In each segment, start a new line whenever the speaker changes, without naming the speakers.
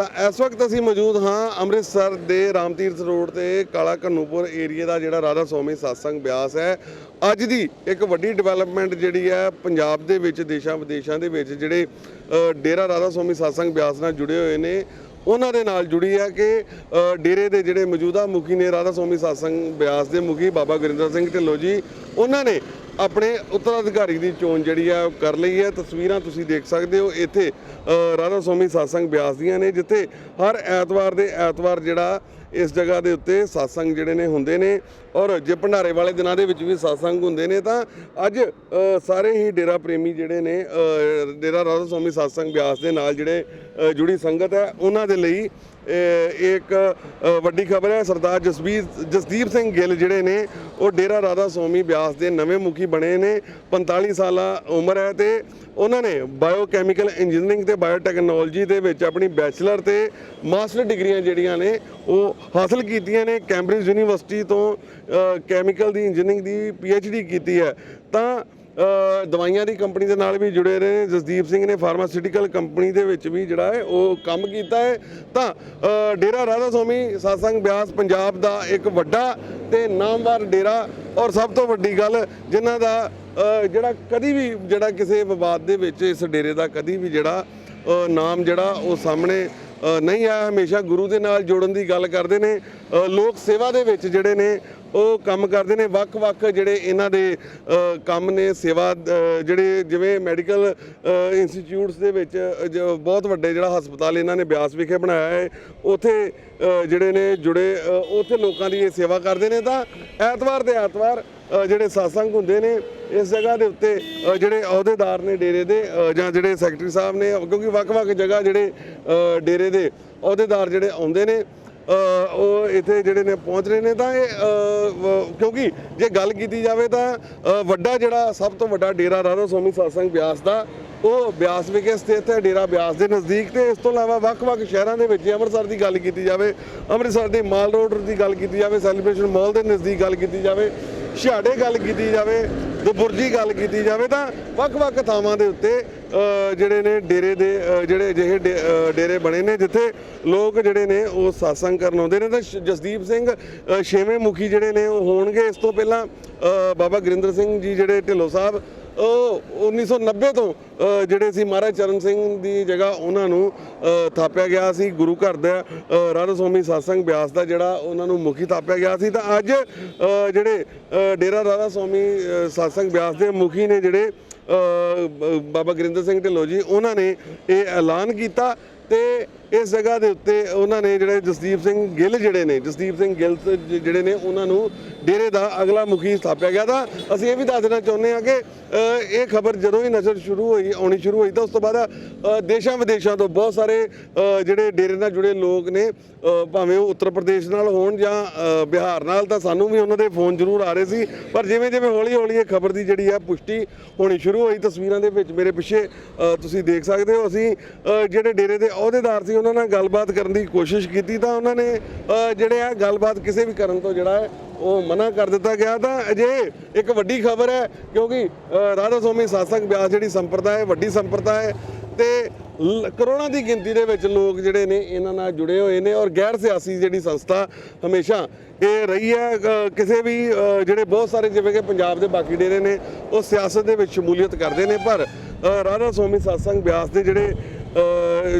ਤਾਂ ਇਸ ਵਕਤ ਅਸੀਂ ਮੌਜੂਦ ਹਾਂ ਅੰਮ੍ਰਿਤਸਰ ਦੇ ਰਾਮਤੀਰਥ ਰੋਡ ਤੇ ਕਾਲਾ ਘਨੂਪੁਰ ਏਰੀਆ ਦਾ, ਜਿਹੜਾ ਰਾਧਾ ਸਵਾਮੀ satsang ਬਿਆਸ ਹੈ। ਅੱਜ ਦੀ ਇੱਕ ਵੱਡੀ ਡਿਵੈਲਪਮੈਂਟ ਜਿਹੜੀ ਹੈ ਪੰਜਾਬ ਦੇ ਵਿੱਚ ਦੇਸ਼ਾਂ ਵਿਦੇਸ਼ਾਂ ਦੇ ਵਿੱਚ, ਜਿਹੜੇ ਡੇਰਾ ਰਾਧਾ ਸਵਾਮੀ satsang ਬਿਆਸ ਨਾਲ ਜੁੜੇ ਹੋਏ ਨੇ। ਉਹਨਾਂ ਦੇ ਨਾਲ ਜੁੜੀ ਹੈ ਕਿ ਡੇਰੇ ਦੇ ਜਿਹੜੇ ਮੌਜੂਦਾ ਮੁਖੀ ਨੇ ਰਾਧਾ ਸਵਾਮੀ satsang ਬਿਆਸ ਦੇ ਮੁਖੀ ਬਾਬਾ ਗੁਰਿੰਦਰ ਸਿੰਘ ਢਿੱਲੋਂ ਜੀ, ਉਹਨਾਂ ਨੇ ਆਪਣੇ ਉੱਤਰਾਧਿਕਾਰੀ ਦੀ ਚੋਣ ਜਿਹੜੀ ਆ ਉਹ ਕਰ ਲਈ ਹੈ। ਤਸਵੀਰਾਂ ਤੁਸੀਂ ਦੇਖ ਸਕਦੇ ਹੋ ਇੱਥੇ ਰਾਧਾ ਸਵਾਮੀ satsang ਬਿਆਸ ਦੀਆਂ ਨੇ, ਜਿੱਥੇ ਹਰ ਐਤਵਾਰ ਦੇ ਐਤਵਾਰ ਜਿਹੜਾ ਇਸ ਜਗ੍ਹਾ ਦੇ ਉੱਤੇ satsang ਜਿਹੜੇ ਨੇ ਹੁੰਦੇ ਨੇ। ਔਰ ਜੇ ਭੰਡਾਰੇ ਵਾਲੇ ਦਿਨਾਂ ਦੇ ਵਿੱਚ ਵੀ satsang ਹੁੰਦੇ ਨੇ, ਤਾਂ ਅੱਜ ਸਾਰੇ ਹੀ ਡੇਰਾ ਪ੍ਰੇਮੀ ਜਿਹੜੇ ਨੇ ਡੇਰਾ ਰਾਧਾ ਸਵਾਮੀ satsang ਬਿਆਸ ਦੇ ਨਾਲ ਜਿਹੜੇ ਜੁੜੀ ਸੰਗਤ ਹੈ, ਉਹਨਾਂ ਦੇ ਲਈ ਇਹ ਇੱਕ ਵੱਡੀ ਖਬਰ ਹੈ। ਸਰਦਾਰ ਜਸਬੀਰ, ਜਸਦੀਪ ਸਿੰਘ ਗਿੱਲ ਜਿਹੜੇ ਨੇ, ਉਹ ਡੇਰਾ ਰਾਧਾ ਸਵਾਮੀ ਬਿਆਸ ਦੇ ਨਵੇਂ ਮੁਖੀ ਬਣੇ ਨੇ। 45 ਸਾਲਾ ਉਮਰ ਹੈ ਤੇ ਉਹਨਾਂ ਨੇ ਬਾਇਓਕੈਮੀਕਲ ਇੰਜੀਨੀਅਰਿੰਗ ਤੇ ਬਾਇਓਟੈਕਨੋਲੋਜੀ ਦੇ ਵਿੱਚ ਆਪਣੀ ਬੈਚਲਰ ਤੇ ਮਾਸਟਰ ਡਿਗਰੀਆਂ ਜਿਹੜੀਆਂ ਨੇ, ਉਹ ਹਾਸਲ ਕੀਤੀਆਂ ਨੇ। ਕੈਂਬਰਿਜ ਯੂਨੀਵਰਸਿਟੀ ਤੋਂ ਕੈਮੀਕਲ ਦੀ ਇੰਜੀਨੀਅਰਿੰਗ ਦੀ ਪੀਐਚਡੀ ਕੀਤੀ ਹੈ। ਤਾਂ ਦਵਾਈਆਂ ਦੀ ਕੰਪਨੀ ਦੇ ਨਾਲ ਵੀ ਜੁੜੇ ਰਹੇ ਨੇ। ਜਸਦੀਪ ਸਿੰਘ ਨੇ ਫਾਰਮਾਸਿਊਟੀਕਲ ਕੰਪਨੀ ਦੇ ਵਿੱਚ ਵੀ ਜਿਹੜਾ ਹੈ, ਉਹ ਕੰਮ ਕੀਤਾ ਹੈ। ਤਾਂ ਡੇਰਾ ਰਾਧਾ ਸਵਾਮੀ satsang ਬਿਆਸ ਪੰਜਾਬ ਦਾ ਇੱਕ ਵੱਡਾ ਤੇ ਨਾਮਵਰ ਡੇਰਾ ਔਰ ਸਭ ਤੋਂ ਵੱਡੀ ਗੱਲ ਜਿਨ੍ਹਾਂ ਦਾ ਜਿਹੜਾ ਕਦੀ ਵੀ ਜਿਹੜਾ ਕਿਸੇ ਵਿਵਾਦ ਦੇ ਵਿੱਚ ਇਸ ਡੇਰੇ ਦਾ ਕਦੀ ਵੀ ਜਿਹੜਾ ਨਾਮ ਜਿਹੜਾ ਉਹ ਸਾਹਮਣੇ ਨਹੀਂ ਆਇਆ। ਹਮੇਸ਼ਾ ਗੁਰੂ ਦੇ ਨਾਲ ਜੋੜਨ ਦੀ ਗੱਲ ਕਰਦੇ ਨੇ। ਲੋਕ ਸੇਵਾ ਦੇ ਵਿੱਚ ਜਿਹੜੇ ਨੇ ਉਹ ਕੰਮ ਕਰਦੇ ਨੇ ਵੱਖ-ਵੱਖ ਜਿਹੜੇ ਇਹਨਾਂ ਦੇ ਕੰਮ ਨੇ ਸੇਵਾ ਜਿਹੜੇ ਜਿਵੇਂ ਮੈਡੀਕਲ ਇੰਸਟੀਚਿਊਟਸ ਦੇ ਵਿੱਚ ਅ, ਬਹੁਤ ਵੱਡੇ ਜਿਹੜਾ ਹਸਪਤਾਲ ਇਹਨਾਂ ਨੇ ਬਿਆਸ ਵਿਖੇ ਬਣਾਇਆ ਹੈ। ਉੱਥੇ ਜਿਹੜੇ ਨੇ ਜੁੜੇ ਅ, ਉੱਥੇ ਲੋਕਾਂ ਦੀ ਇਹ ਸੇਵਾ ਕਰਦੇ ਨੇ ਤਾਂ ਐਤਵਾਰ ਦੇ ਐਤਵਾਰ ਜਿਹੜੇ satsang ਹੁੰਦੇ ਨੇ ਇਸ ਜਗ੍ਹਾ ਦੇ ਉੱਤੇ ਜਿਹੜੇ ਅਹੁਦੇਦਾਰ ਨੇ ਡੇਰੇ ਦੇ ਜਾਂ ਜਿਹੜੇ ਸੈਕਟਰੀ ਸਾਹਿਬ ਨੇ ਕਿਉਂਕਿ ਵੱਖ-ਵੱਖ ਜਗ੍ਹਾ ਜਿਹੜੇ ਡੇਰੇ ਦੇ ਅਹੁਦੇਦਾਰ ਜਿਹੜੇ ਆਉਂਦੇ ਨੇ ਉਹ ਇੱਥੇ ਜਿਹੜੇ ਨੇ ਪਹੁੰਚ ਰਹੇ ਨੇ ਤਾਂ ਇਹ ਕਿਉਂਕਿ ਜੇ ਗੱਲ ਕੀਤੀ ਜਾਵੇ ਤਾਂ ਵੱਡਾ ਜਿਹੜਾ ਸਭ ਤੋਂ ਵੱਡਾ ਡੇਰਾ ਰਾਧਾ ਸੋਮੀ satsang ਬਿਆਸ ਦਾ, ਉਹ ਬਿਆਸ ਵਿਖੇ ਸਥਿਤ ਹੈ, ਡੇਰਾ ਬਿਆਸ ਦੇ ਨਜ਼ਦੀਕ ਤੇ ਇਸ ਤੋਂ ਇਲਾਵਾ ਵੱਖ-ਵੱਖ ਸ਼ਹਿਰਾਂ ਦੇ ਵਿੱਚ ਅੰਮ੍ਰਿਤਸਰ ਦੀ ਗੱਲ ਕੀਤੀ ਜਾਵੇ, ਅੰਮ੍ਰਿਤਸਰ ਦੇ ਮਾਲ ਰੋਡ ਦੀ ਗੱਲ ਕੀਤੀ ਜਾਵੇ, ਸੈਲੀਬ੍ਰੇਸ਼ਨ ਮਾਲ ਦੇ ਨਜ਼ਦੀਕ ਗੱਲ ਕੀਤੀ ਜਾਵੇ, ਛਿਆੜੇ ਗੱਲ ਕੀਤੀ ਜਾਵੇ ਦੁਬੁਰਜੀ ਗੱਲ ਕੀਤੀ ਜਾਵੇ ਤਾਂ ਵੱਖ-ਵੱਖ ਥਾਵਾਂ ਦੇ ਉੱਤੇ ਜਿਹੜੇ ਨੇ ਡੇਰੇ ਦੇ ਜਿਹੜੇ ਅਜਿਹੇ ਡੇ- ਡੇਰੇ ਬਣੇ ਨੇ, ਜਿੱਥੇ ਲੋਕ ਜਿਹੜੇ ਨੇ ਉਹ satsang ਕਰਨ ਆਉਂਦੇ ਨੇ ਤਾਂ ਜਸਦੀਪ ਸਿੰਘ ਛੇਵੇਂ ਮੁਖੀ ਜਿਹੜੇ ਨੇ ਉਹ ਹੋਣਗੇ। ਇਸ ਤੋਂ ਪਹਿਲਾਂ ਬਾਬਾ ਗੁਰਿੰਦਰ ਸਿੰਘ ਜੀ ਜਿਹੜੇ ਢਿੱਲੋਂ ਸਾਹਿਬ 1990 ਤੋਂ ਜਿਹੜੇ ਸੀ ਮਹਾਰਾਜ ਚਰਨ ਸਿੰਘ ਦੀ ਜਗ੍ਹਾ ਉਹਨਾਂ ਨੂੰ ਥਾਪਿਆ ਗਿਆ ਸੀ ਗੁਰੂ ਘਰ ਦਾ ਰਾਧਾ ਸਵਾਮੀ satsang ਬਿਆਸ ਦਾ ਜਿਹੜਾ ਉਹਨਾਂ ਨੂੰ ਮੁਖੀ ਥਾਪਿਆ ਗਿਆ ਸੀ। ਤਾਂ ਅੱਜ ਜਿਹੜੇ ਡੇਰਾ ਰਾਧਾ ਸਵਾਮੀ ਅ, satsang ਬਿਆਸ ਦੇ ਮੁਖੀ ਨੇ ਜਿਹੜੇ ਬਾਬਾ ਗੁਰਿੰਦਰ ਸਿੰਘ ਢਿੱਲੋਂ ਜੀ ਉਹਨਾਂ ਨੇ ਇਹ ਐਲਾਨ ਕੀਤਾ ਤੇ ਇਸ ਜਗ੍ਹਾ ਦੇ ਉੱਤੇ ਉਹਨਾਂ ਨੇ ਜਿਹੜੇ ਜਸਦੀਪ ਸਿੰਘ ਗਿੱਲ ਜਿਹੜੇ ਨੇ, ਜਸਦੀਪ ਸਿੰਘ ਗਿੱਲ ਜਿਹੜੇ ਨੇ, ਉਹਨਾਂ ਨੂੰ ਡੇਰੇ ਦਾ ਅਗਲਾ ਮੁਖੀ ਸਥਾਪਿਆ ਗਿਆ ਤਾਂ। ਅਸੀਂ ਇਹ ਵੀ ਦੱਸ ਦੇਣਾ ਚਾਹੁੰਦੇ ਹਾਂ ਕਿ ਇਹ ਖਬਰ ਜਦੋਂ ਹੀ ਨਜ਼ਰ ਸ਼ੁਰੂ ਹੋਈ, ਆਉਣੀ ਸ਼ੁਰੂ ਹੋਈ, ਤਾਂ ਉਸ ਤੋਂ ਬਾਅਦ ਦੇਸ਼ਾਂ ਵਿਦੇਸ਼ਾਂ ਤੋਂ ਬਹੁਤ ਸਾਰੇ ਜਿਹੜੇ ਡੇਰੇ ਨਾਲ ਜੁੜੇ ਲੋਕ ਨੇ ਭਾਵੇਂ ਉਹ ਉੱਤਰ ਪ੍ਰਦੇਸ਼ ਨਾਲ ਹੋਣ ਜਾਂ ਬਿਹਾਰ ਨਾਲ, ਤਾਂ ਸਾਨੂੰ ਵੀ ਉਹਨਾਂ ਦੇ ਫੋਨ ਜ਼ਰੂਰ ਆ ਰਹੇ ਸੀ। ਪਰ ਜਿਵੇਂ ਜਿਵੇਂ ਹੌਲੀ ਹੌਲੀ ਇਹ ਖਬਰ ਦੀ ਜਿਹੜੀ ਹੈ ਪੁਸ਼ਟੀ ਹੋਣੀ ਸ਼ੁਰੂ ਹੋਈ, ਤਸਵੀਰਾਂ ਦੇ ਵਿੱਚ ਮੇਰੇ ਪਿੱਛੇ ਤੁਸੀਂ ਦੇਖ ਸਕਦੇ ਹੋ, ਅਸੀਂ ਜਿਹੜੇ ਡੇਰੇ ਦੇ ਅਹੁਦੇਦਾਰ ਸੀ ਉਹਨਾਂ ਨਾਲ ਗੱਲਬਾਤ ਕਰਨ ਦੀ ਕੋਸ਼ਿਸ਼ ਕੀਤੀ ਤਾਂ ਉਹਨਾਂ ਨੇ ਜਿਹੜੇ ਆ ਗੱਲਬਾਤ ਕਿਸੇ ਵੀ ਕਰਨ ਤੋਂ ਜਿਹੜਾ ਹੈ, ਉਹ ਮਨਾ ਕਰ ਦਿੱਤਾ ਗਿਆ। ਤਾਂ ਅਜੇ ਇੱਕ ਵੱਡੀ ਖਬਰ ਹੈ, ਕਿਉਂਕਿ ਰਾਧਾ ਸਵਾਮੀ satsang ਬਿਆਸ ਜਿਹੜੀ ਸੰਪਰਦਾ ਹੈ, ਵੱਡੀ ਸੰਪਰਦਾ ਹੈ ਤੇ ਲ- ਕਰੋੜਾਂ ਦੀ ਗਿਣਤੀ ਦੇ ਵਿੱਚ ਲੋਕ ਜਿਹੜੇ ਨੇ ਇਹਨਾਂ ਨਾਲ ਜੁੜੇ ਹੋਏ ਨੇ ਔਰ ਗੈਰ ਸਿਆਸੀ ਜਿਹੜੀ ਸੰਸਥਾ ਹਮੇਸ਼ਾ ਇਹ ਰਹੀ ਹੈ। ਕਿਸੇ ਵੀ ਜਿਹੜੇ ਬਹੁਤ ਸਾਰੇ ਜਿਵੇਂ ਕਿ ਪੰਜਾਬ ਦੇ ਬਾਕੀ ਡੇਰੇ ਨੇ, ਉਹ ਸਿਆਸਤ ਦੇ ਵਿੱਚ ਸ਼ਮੂਲੀਅਤ ਕਰਦੇ ਨੇ, ਪਰ ਰਾਧਾ ਸਵਾਮੀ satsang ਬਿਆਸ ਦੇ ਜਿਹੜੇ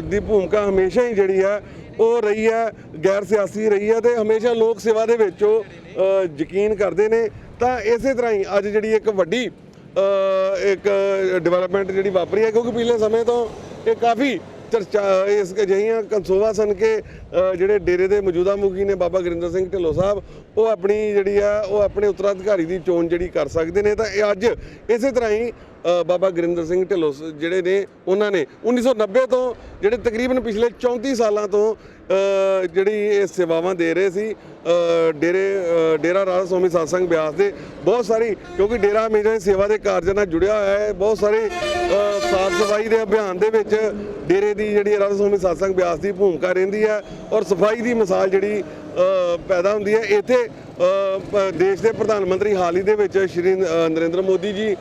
ਦੀ ਭੂਮਿਕਾ ਹਮੇਸ਼ਾ ਹੀ ਜਿਹੜੀ ਹੈ ਉਹ ਰਹੀ ਹੈ ਗੈਰ ਸਿਆਸੀ ਰਹੀ ਹੈ ਤੇ ਹਮੇਸ਼ਾ ਲੋਕ ਸੇਵਾ ਦੇ ਵਿੱਚ ਉਹ ਯਕੀਨ ਕਰਦੇ ਨੇ। ਤਾਂ ਇਸੇ ਤਰ੍ਹਾਂ ਹੀ ਅੱਜ ਜਿਹੜੀ ਇੱਕ ਵੱਡੀ ਇੱਕ ਡਿਵੈਲਪਮੈਂਟ ਜਿਹੜੀ ਵਾਪਰੀ ਹੈ ਕਿਉਂਕਿ ਪਿਛਲੇ ਸਮੇਂ ਤੋਂ ਇਹ ਕਾਫੀ ਚਰਚਾ ਇਸ ਅਜਿਹੀਆਂ ਕਨਸੋਵਾ ਸਨ ਕਿ ਜਿਹੜੇ ਡੇਰੇ ਦੇ ਮੌਜੂਦਾ ਮੁਖੀ ਨੇ ਬਾਬਾ ਗੁਰਿੰਦਰ ਸਿੰਘ ਢਿੱਲੋਂ ਸਾਹਿਬ, ਉਹ ਆਪਣੀ ਜਿਹੜੀ ਆ, ਉਹ ਆਪਣੇ ਉੱਤਰਾਧਿਕਾਰੀ ਦੀ ਚੋਣ ਜਿਹੜੀ ਕਰ ਸਕਦੇ ਨੇ ਤਾਂ ਇਹ ਅੱਜ ਇਸੇ ਤਰ੍ਹਾਂ ਹੀ ਬਾਬਾ ਗੁਰਿੰਦਰ ਸਿੰਘ ਢਿੱਲੋਂ ਜਿਹੜੇ ਨੇ, ਉਹਨਾਂ ਨੇ 1990 ਤੋਂ, ਜਿਹੜੇ ਤਕਰੀਬਨ ਪਿਛਲੇ 34 ਸਾਲਾਂ ਤੋਂ ਜਿਹੜੀ ਇਹ ਸੇਵਾਵਾਂ ਦੇ ਰਹੇ ਸੀ ਡੇਰੇ ਡੇਰਾ ਰਾਧਾ ਸਵਾਮੀ satsang ਬਿਆਸ ਦੇ, ਬਹੁਤ ਸਾਰੀ, ਕਿਉਂਕਿ ਡੇਰਾ ਹਮੇਸ਼ਾ ਸੇਵਾ ਦੇ ਕਾਰਜਾਂ ਨਾਲ ਜੁੜਿਆ ਹੋਇਆ ਹੈ, ਬਹੁਤ ਸਾਰੇ ਸਾਫ਼ ਸਫ਼ਾਈ ਦੇ ਅਭਿਆਨ ਦੇ ਵਿੱਚ ਡੇਰੇ ਦੀ ਜਿਹੜੀ ਰਾਧਾ ਸਵਾਮੀ satsang ਬਿਆਸ ਦੀ ਭੂਮਿਕਾ ਰਹਿੰਦੀ ਹੈ ਔਰ ਸਫ਼ਾਈ ਦੀ ਮਿਸਾਲ ਜਿਹੜੀ ਪੈਦਾ ਹੁੰਦੀ ਹੈ, ਇੱਥੇ ਦੇਸ਼ ਦੇ ਪ੍ਰਧਾਨ ਮੰਤਰੀ ਹਾਲ ਹੀ ਦੇ ਵਿੱਚ ਸ਼੍ਰੀ ਨਰਿੰਦਰ ਮੋਦੀ ਜੀ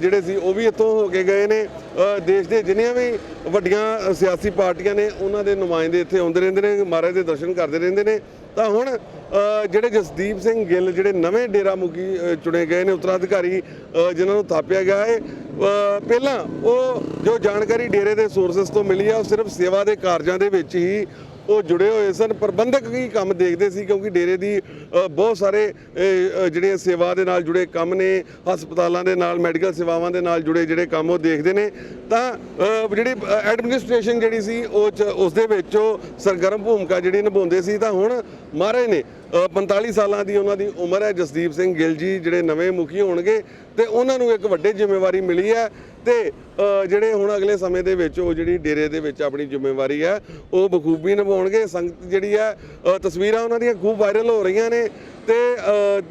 ਜਿਹੜੇ ਸੀ, ਉਹ ਵੀ ਇੱਥੋਂ ਹੋ ਕੇ ਗਏ ਨੇ। ਦੇਸ਼ ਦੇ ਜਿੰਨੀਆਂ ਵੀ ਵੱਡੀਆਂ ਸਿਆਸੀ ਪਾਰਟੀਆਂ ਨੇ, ਉਹਨਾਂ ਦੇ ਨੁਮਾਇੰਦੇ ਇੱਥੇ ਆਉਂਦੇ ਰਹਿੰਦੇ ਨੇ, ਮਹਾਰਾਜ ਦੇ ਦਰਸ਼ਨ ਕਰਦੇ ਰਹਿੰਦੇ ਨੇ। ਤਾਂ ਹੁਣ ਜਿਹੜੇ ਜਸਦੀਪ ਸਿੰਘ ਗਿੱਲ, ਜਿਹੜੇ ਨਵੇਂ ਡੇਰਾ ਮੁਖੀ ਚੁਣੇ ਗਏ ਨੇ, ਉੱਤਰਾਧਿਕਾਰੀ ਜਿਨ੍ਹਾਂ ਨੂੰ ਥਾਪਿਆ ਗਿਆ ਹੈ ਪਹਿਲਾਂ ਉਹ ਜੋ ਜਾਣਕਾਰੀ ਡੇਰੇ ਦੇ ਸੋਰਸਸ ਤੋਂ ਮਿਲੀ ਆ, ਉਹ ਸਿਰਫ ਸੇਵਾ ਦੇ ਕਾਰਜਾਂ ਦੇ ਵਿੱਚ ਹੀ ਉਹ ਜੁੜੇ ਹੋਏ ਸਨ। ਪ੍ਰਬੰਧਕ ਹੀ ਕੰਮ ਦੇਖਦੇ ਸੀ ਕਿਉਂਕਿ ਡੇਰੇ ਦੀ ਬਹੁਤ ਸਾਰੇ ਜਿਹੜੇ ਸੇਵਾ ਦੇ ਨਾਲ ਜੁੜੇ ਕੰਮ ਨੇ ਹਸਪਤਾਲਾਂ ਦੇ ਨਾਲ ਮੈਡੀਕਲ ਸੇਵਾਵਾਂ ਦੇ ਨਾਲ ਜੁੜੇ ਜਿਹੜੇ ਕੰਮ ਉਹ ਦੇਖਦੇ ਨੇ। ਤਾਂ ਜਿਹੜੀ ਐਡਮਿਨਿਸਟ੍ਰੇਸ਼ਨ ਜਿਹੜੀ ਸੀ ਉਹ 'ਚ- ਉਸ ਦੇ ਵਿੱਚ ਉਹ ਸਰਗਰਮ ਭੂਮਿਕਾ ਜਿਹੜੀ ਨਿਭਾਉਂਦੇ ਸੀ। ਤਾਂ ਹੁਣ ਮਹਾਰਾਜ ਨੇ ਅ, 45 ਸਾਲਾਂ ਦੀ ਉਹਨਾਂ ਦੀ ਉਮਰ ਹੈ। ਜਸਦੀਪ ਸਿੰਘ ਗਿੱਲ ਜੀ ਜਿਹੜੇ ਨਵੇਂ ਮੁਖੀ ਹੋਣਗੇ ਤੇ ਉਹਨਾਂ ਨੂੰ ਇੱਕ ਵੱਡੀ ਜ਼ਿੰਮੇਵਾਰੀ ਮਿਲੀ ਹੈ। ਤੇ ਜਿਹੜੇ ਹੁਣ ਅਗਲੇ ਸਮੇਂ ਦੇ ਵਿੱਚ ਉਹ ਜਿਹੜੀ ਡੇਰੇ ਦੇ ਵਿੱਚ ਆਪਣੀ ਜ਼ਿੰਮੇਵਾਰੀ ਹੈ, ਉਹ ਬਖੂਬੀ ਨਿਭਾਉਣਗੇ। ਸੰਗਤ ਜਿਹੜੀ ਹੈ ਤਸਵੀਰਾਂ ਉਹਨਾਂ ਦੀਆਂ ਖੂਬ ਵਾਇਰਲ ਹੋ ਰਹੀਆਂ ਨੇ ਤੇ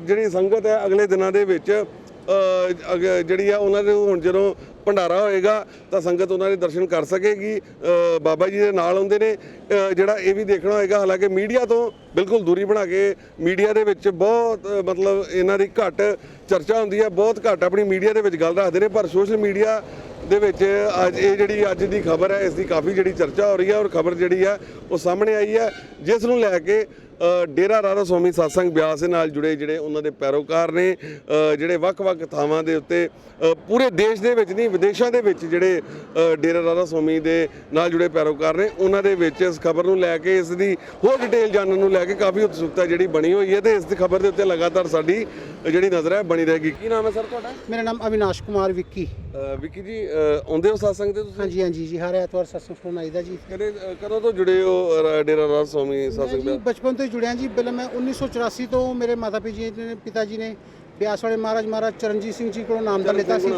ਜਿਹੜੀ ਸੰਗਤ ਹੈ ਅਗਲੇ ਦਿਨਾਂ ਦੇ ਵਿੱਚ ਅਗ- ਜਿਹੜੀ ਆ ਉਹਨਾਂ ਨੂੰ ਹੁਣ ਜਦੋਂ ਭੰਡਾਰਾ ਹੋਏਗਾ ਤਾਂ ਸੰਗਤ ਉਹਨਾਂ ਦੇ ਦਰਸ਼ਨ ਕਰ ਸਕੇਗੀ। ਬਾਬਾ ਜੀ ਦੇ ਨਾਲ ਹੁੰਦੇ ਨੇ। ਜਿਹੜਾ ਇਹ ਵੀ ਦੇਖਣਾ ਹੋਏਗਾ, ਹਾਲਾਂਕਿ ਮੀਡੀਆ ਤੋਂ ਬਿਲਕੁਲ ਦੂਰੀ ਬਣਾ ਕੇ ਮੀਡੀਆ ਦੇ ਵਿੱਚ ਬਹੁਤ ਮਤਲਬ ਇਹਨਾਂ ਦੀ ਘੱਟ ਚਰਚਾ ਹੁੰਦੀ ਹੈ, ਬਹੁਤ ਘੱਟ ਆਪਣੀ ਮੀਡੀਆ ਦੇ ਵਿੱਚ ਗੱਲ ਰੱਖਦੇ ਨੇ, ਪਰ ਸੋਸ਼ਲ ਮੀਡੀਆ ਦੇ ਵਿੱਚ ਅੱਜ ਇਹ ਜਿਹੜੀ ਅੱਜ ਦੀ ਖਬਰ ਹੈ, ਇਸ ਦੀ ਕਾਫੀ ਜਿਹੜੀ ਚਰਚਾ ਹੋ ਰਹੀ ਹੈ ਔਰ ਖਬਰ ਜਿਹੜੀ ਹੈ ਉਹ ਸਾਹਮਣੇ ਆਈ ਹੈ। ਜਿਸ ਨੂੰ ਲੈ ਕੇ ਡੇਰਾ ਰਾਧਾ ਸਵਾਮੀ satsang ਬਿਆਸ ਦੇ ਨਾਲ ਜੁੜੇ ਜਿਹੜੇ ਉਹਨਾਂ ਦੇ ਪੈਰੋਕਾਰ ਨੇ ਜਿਹੜੇ ਵੱਖ-ਵੱਖ ਥਾਵਾਂ ਦੇ ਉੱਤੇ ਪੂਰੇ ਦੇਸ਼ ਦੇ ਵਿੱਚ ਨਹੀਂ ਵਿਦੇਸ਼ਾਂ ਦੇ ਵਿੱਚ ਜਿਹੜੇ ਡੇਰਾ ਰਾਧਾ ਸਵਾਮੀ ਦੇ ਨਾਲ ਜੁੜੇ ਪੈਰੋਕਾਰ ਨੇ ਉਹਨਾਂ ਦੇ ਵਿੱਚ ਇਸ ਖਬਰ ਨੂੰ ਲੈ ਕੇ ਇਸ ਦੀ ਹੋਰ ਡਿਟੇਲ ਜਾਣਨ ਨੂੰ ਲੈ ਕੇ ਕਾਫੀ ਉਤਸੁਕਤਾ ਜਿਹੜੀ ਬਣੀ ਹੋਈ ਹੈ ਤੇ ਇਸ ਦੀ ਖਬਰ ਦੇ ਉੱਤੇ ਲਗਾਤਾਰ ਸਾਡੀ ਜਿਹੜੀ ਨਜ਼ਰ ਹੈ ਬਣੀ ਰਹੇਗੀ। ਕੀ ਨਾਮ ਹੈ ਸਰ ਤੁਹਾਡਾ?
ਮੇਰਾ ਨਾਮ ਅਵਿਨਾਸ਼ ਕੁਮਾਰ ਵਿੱਕੀ।
ਵਿੱਕੀ ਜੀ ਆਉਂਦੇ ਹੋ satsang ਤੇ ਤੁਸੀਂ?
ਹਾਂਜੀ ਹਾਂਜੀ ਜੀ ਹਰ ਐਤਵਾਰ ਸੁਣਨ ਆਈਦਾ ਜੀ।
ਕਦੇ ਕਦੋਂ ਤੋਂ ਜੁੜੇ ਹੋ ਡੇਰਾ ਰਾਧਾ ਸਵਾਮੀ satsang ਦਾ
ਬਚਪਨ ਤੋਂ ਜੁੜਿਆ ਜੀ। ਪਹਿਲਾਂ ਮੈਂ 1984 ਤੋਂ ਮੇਰੇ ਮਾਤਾ ਪਿਤਾ ਜੀ ਨੇ ਪਿਤਾ ਜੀ ਨੇ ਬਿਆਸ ਵਾਲੇ ਮਹਾਰਾਜ ਮਹਾਰਾਜ ਚਰਨਜੀਤ ਸਿੰਘ ਜੀ ਕੋਲੋਂ ਨਾਮ ਦਾ ਲਿੱਤਾ ਸੀ।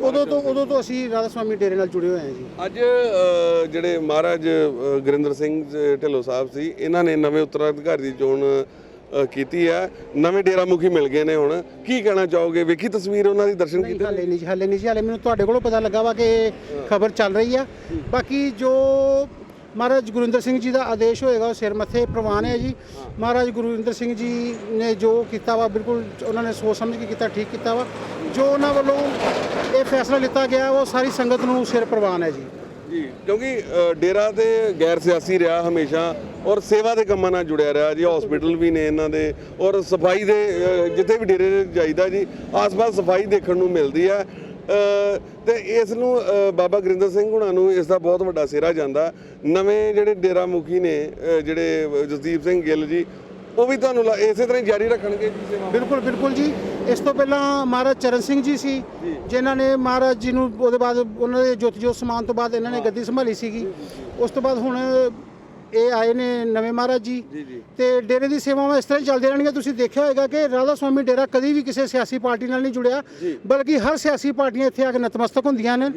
ਉਦੋਂ ਤੋਂ ਉਦੋਂ ਤੋਂ ਅਸੀਂ ਰਾਧਾ ਸਵਾਮੀ ਡੇਰੇ ਨਾਲ ਜੁੜੇ ਹੋਏ ਹਾਂ ਜੀ।
ਅੱਜ ਅ, ਜਿਹੜੇ ਮਹਾਰਾਜ ਅ, ਗੁਰਿੰਦਰ ਸਿੰਘ ਜ- ਢਿੱਲੋਂ ਸਾਹਿਬ ਸੀ ਇਹਨਾਂ ਨੇ ਨਵੇਂ ਉੱਤਰਾਧਿਕਾਰੀ ਦੀ ਚੋਣ ਅ, ਕੀਤੀ ਹੈ ਨਵੇਂ ਡੇਰਾ ਮੁਖੀ ਮਿਲ ਗਏ ਨੇ ਹੁਣ। ਕੀ ਕਹਿਣਾ ਚਾਹੋਗੇ? ਵੇਖੀ ਤਸਵੀਰ ਉਹਨਾਂ ਦੀ ਦਰਸ਼ਨ
ਨਹੀਂ
ਕੀਤੇ
ਹਾਲੇ ਨਹੀਂ ਜੀ ਹਾਲੇ ਨਹੀਂ ਜੀ ਹਾਲੇ ਮੈਨੂੰ ਤੁਹਾਡੇ ਕੋਲੋਂ ਪਤਾ ਲੱਗਾ ਵਾ ਕਿ ਖਬਰ ਚੱਲ ਰਹੀ ਆ। ਬਾਕੀ ਜੋ ਮਹਾਰਾਜ ਗੁਰਿੰਦਰ ਸਿੰਘ ਜੀ ਦਾ ਆਦੇਸ਼ ਹੋਏਗਾ ਉਹ ਸਿਰ ਮੱਥੇ ਪ੍ਰਵਾਨ ਹੈ ਜੀ। ਮਹਾਰਾਜ ਗੁਰਿੰਦਰ ਸਿੰਘ ਜੀ ਨੇ ਜੋ ਕੀਤਾ ਵਾ ਬਿਲਕੁਲ ਉਹਨਾਂ ਨੇ ਸੋਚ ਸਮਝ ਕੇ ਕੀਤਾ ਠੀਕ ਕੀਤਾ ਵਾ। ਜੋ ਉਹਨਾਂ ਵੱਲੋਂ ਇਹ ਫੈਸਲਾ ਲਿੱਤਾ ਗਿਆ ਉਹ ਸਾਰੀ ਸੰਗਤ ਨੂੰ ਸਿਰ ਪ੍ਰਵਾਨ ਹੈ ਜੀ।
ਜੀ ਕਿਉਂਕਿ ਅ, ਡੇਰਾ ਤੇ ਗੈਰ ਸਿਆਸੀ ਰਿਹਾ ਹਮੇਸ਼ਾ ਔਰ ਸੇਵਾ ਦੇ ਕੰਮਾਂ ਨਾਲ ਜੁੜਿਆ ਰਿਹਾ ਜੀ ਹਸਪੀਟਲ ਵੀ ਨੇ ਇਹਨਾਂ ਦੇ ਔਰ ਸਫ਼ਾਈ ਦੇ ਅ, ਜਿੱਥੇ ਵੀ ਡੇਰੇ ਤੇ ਜਾਈਦਾ ਜੀ ਆਸ-ਪਾਸ ਸਫ਼ਾਈ ਦੇਖਣ ਨੂੰ ਮਿਲਦੀ ਹੈ। ਤੇ ਇਸ ਨੂੰ ਬਾਬਾ ਗੁਰਿੰਦਰ ਸਿੰਘ ਹੁਣਾਂ ਨੂੰ ਇਸ ਦਾ ਬਹੁਤ ਵੱਡਾ ਸਿਹਰਾ ਜਾਂਦਾ। ਨਵੇਂ ਜਿਹੜੇ ਡੇਰਾ ਮੁਖੀ ਨੇ ਜਿਹੜੇ ਜਸਦੀਪ ਸਿੰਘ ਗਿੱਲ ਜੀ ਉਹ ਵੀ ਤੁਹਾਨੂੰ ਇਸੇ ਤਰ੍ਹਾਂ ਹੀ ਜਾਰੀ ਰੱਖਣਗੇ ਜੀ ਸੇਵਾ।
ਬਿਲਕੁਲ ਬਿਲਕੁਲ ਜੀ। ਇਸ ਤੋਂ ਪਹਿਲਾਂ ਮਹਾਰਾਜ ਚਰਨ ਸਿੰਘ ਜੀ ਸੀ ਜਿਨ੍ਹਾਂ ਨੇ ਮਹਾਰਾਜ ਜੀ ਨੂੰ ਉਹਦੇ ਬਾਅਦ ਉਹਨਾਂ ਦੇ ਜੋਤੀ ਜੋਤ ਸਮਾਨ ਤੋਂ ਬਾਅਦ ਇਹਨਾਂ ਨੇ ਗੱਦੀ ਸੰਭਾਲੀ ਸੀਗੀ। ਉਸ ਤੋਂ ਬਾਅਦ ਹੁਣ ਇਹ ਆਏ ਨੇ ਨਵੇਂ ਮਹਾਰਾਜ ਜੀ। ਤੇ ਡੇਰੇ ਦੀ ਸੇਵਾਵਾਂ ਇਸ ਤਰ੍ਹਾਂ ਹੀ ਚੱਲਦੀਆਂ ਰਹਿਣਗੀਆਂ। ਤੁਸੀਂ ਦੇਖਿਆ ਹੋਵੇਗਾ ਕਿ ਰਾਧਾ ਸਵਾਮੀ ਡੇਰਾ ਕਦੀ ਵੀ ਕਿਸੇ ਸਿਆਸੀ ਪਾਰਟੀ ਨਾਲ ਨਹੀਂ ਜੁੜਿਆ ਬਲਕਿ ਹਰ ਸਿਆਸੀ ਪਾਰਟੀਆਂ ਇੱਥੇ ਆ ਕੇ ਨਤਮਸਤਕ ਹੁੰਦੀਆਂ ਨੇ।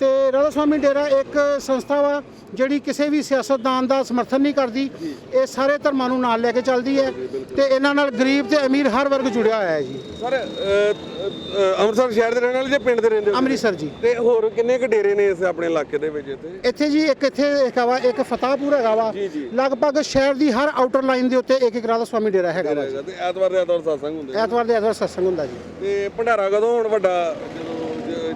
ਤੇ ਰਾਧਾ ਸਵਾਮੀ ਡੇਰਾ ਇੱਕ ਸੰਸਥਾ ਵਾ ਜਿਹੜੀ ਕਿਸੇ ਵੀ ਸਿਆਸਤਦਾਨ ਦਾ ਸਮਰਥਨ ਨਹੀਂ ਕਰਦੀ। ਇਹ ਸਾਰੇ ਧਰਮਾਂ ਨੂੰ ਨਾਲ ਲੈ ਕੇ ਚੱਲਦੀ ਹੈ ਤੇ ਇਹਨਾਂ ਨਾਲ ਗਰੀਬ ਤੇ ਅਮੀਰ ਹਰ ਵਰਗ ਜੁੜਿਆ ਹੋਇਆ ਹੈ ਜੀ।
ਸਰ ਅੰਮ੍ਰਿਤਸਰ ਸ਼ਹਿਰ ਦੇ ਰਹਿਣ ਵਾਲੇ ਜਾਂ ਪਿੰਡ ਦੇ ਰਹਿੰਦੇ ਹੋ?
ਅੰਮ੍ਰਿਤਸਰ ਜੀ।
ਤੇ ਹੋਰ ਕਿੰਨੇ ਕੁ ਡੇਰੇ ਨੇ ਇਸ ਆਪਣੇ ਇਲਾਕੇ ਦੇ ਵਿੱਚ ਇੱਥੇ?
ਇੱਥੇ ਜੀ ਇੱਕ ਇੱਥੇ ਇੱਕ ਵਾ ਇੱਕ ਫਤਾਹਪੁਰ ਹੈਗਾ ਵਾ। ਲਗਭਗ ਸ਼ਹਿਰ ਦੀ ਹਰ ਆਊਟਰ ਲਾਈਨ ਦੇ ਉੱਤੇ ਇੱਕ ਇੱਕ ਰਾਧਾ ਸਵਾਮੀ ਡੇਰਾ ਹੈਗਾ ਵਾ।
ਤੇ ਐਤਵਾਰ ਦੇ ਐਤਵਾਰ satsang ਹੁੰਦੇ।
ਐਤਵਾਰ ਦੇ ਐਤਵਾਰ ਸਤਸੰਗ ਹੁੰਦਾ ਜੀ।
ਤੇ ਭੰਡਾਰਾ ਕਦੋਂ ਹੁਣ ਵੱਡਾ ਜਦੋਂ